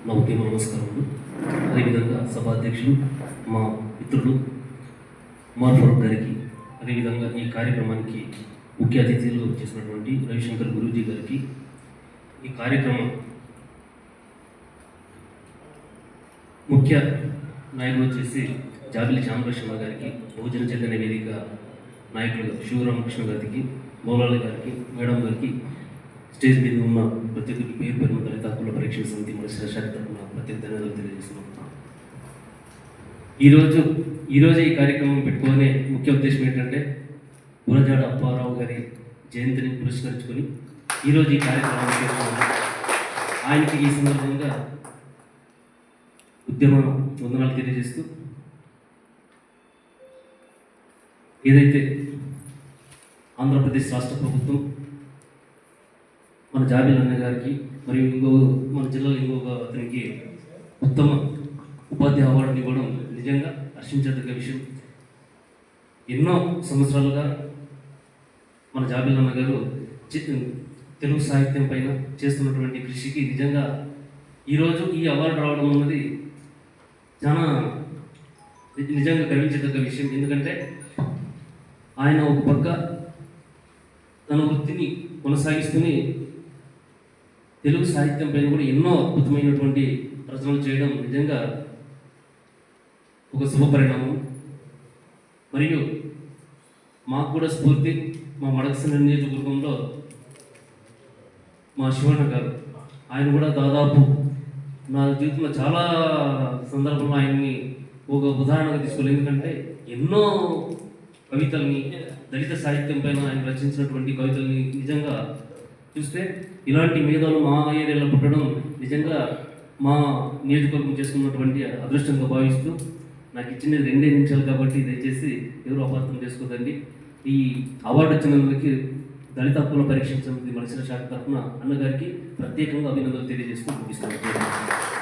నా ఉద్యమ నమస్కారములు అదేవిధంగా సభాధ్యక్షులు మా మిత్రులు ఉమార్ ఫరూక్ గారికి అదేవిధంగా ఈ కార్యక్రమానికి ముఖ్య అతిథులు చేసినటువంటి రవిశంకర్ గురూజీ గారికి ఈ కార్యక్రమం ముఖ్య నాయకుడు వచ్చేసి జాబిలి చామరాశ్రమ గారికి భోజన చైతన్య వేదిక నాయకులు శివరామకృష్ణ గారికి మౌలాలి గారికి మేడం గారికి స్టేజ్ మీద ఉన్న ప్రతి ఒక్కరికి పేరు పేరు దళిత పరీక్ష సమితి మన శాఖ ప్రతి ధన్యవాదాలు తెలియజేస్తున్నాం. ఈరోజు ఈరోజు ఈ కార్యక్రమం పెట్టుకునే ముఖ్య ఉద్దేశం ఏంటంటే గురజాడ అప్పారావు గారి జయంతిని పురస్కరించుకొని ఈరోజు ఈ కార్యక్రమం చేసుకున్నాం ఆయనకి ఈ సందర్భంగా ఉద్యమ వందనాలు తెలియజేస్తూ ఏదైతే ఆంధ్రప్రదేశ్ రాష్ట్ర ప్రభుత్వం మన జాబిల్ అన్న గారికి మరియు ఇంకో మన జిల్లాలో ఇంకొక అతనికి ఉత్తమ ఉపాధి అవార్డుని ఇవ్వడం నిజంగా హర్షించదగ్గ విషయం. ఎన్నో సంవత్సరాలుగా మన జాబిల్ అన్న గారు తెలుగు సాహిత్యం పైన చేస్తున్నటువంటి కృషికి నిజంగా ఈరోజు ఈ అవార్డు రావడం అన్నది చాలా నిజంగా గర్వించదగ్గ విషయం. ఎందుకంటే ఆయన ఒక పక్క తన వృత్తిని కొనసాగిస్తూనే తెలుగు సాహిత్యం పైన కూడా ఎన్నో అద్భుతమైనటువంటి రచనలు చేయడం నిజంగా ఒక శుభ పరిణామం. మరియు మాకు కూడా స్ఫూర్తి మా మడకసిన నియోజకవర్గంలో మా శివಣ್ణ గారు. ఆయన కూడా దాదాపు నా జీవితంలో చాలా సందర్భంలో ఆయన్ని ఒక ఉదాహరణగా తీసుకోలేదు ఎందుకంటే ఎన్నో కవితల్ని దళిత సాహిత్యం పైన ఆయన రచించినటువంటి కవితల్ని నిజంగా చూస్తే ఇలాంటి మేధాలు మా ఏరియాలో పుట్టడం నిజంగా మా నియోజకవర్గం చేసుకున్నటువంటి అదృష్టంగా భావిస్తూ నాకు ఇచ్చినది రెండే నిమిషాలు కాబట్టి దయచేసి ఎవరు అపార్థం చేసుకోదండి ఈ అవార్డు వచ్చినందుకు దళిత హక్కులను పరీక్ష సమితి మనుషుల శాఖ తరఫున అన్నగారికి ప్రత్యేకంగా అభినందనలు తెలియజేస్తూ ముగిస్తున్నాను.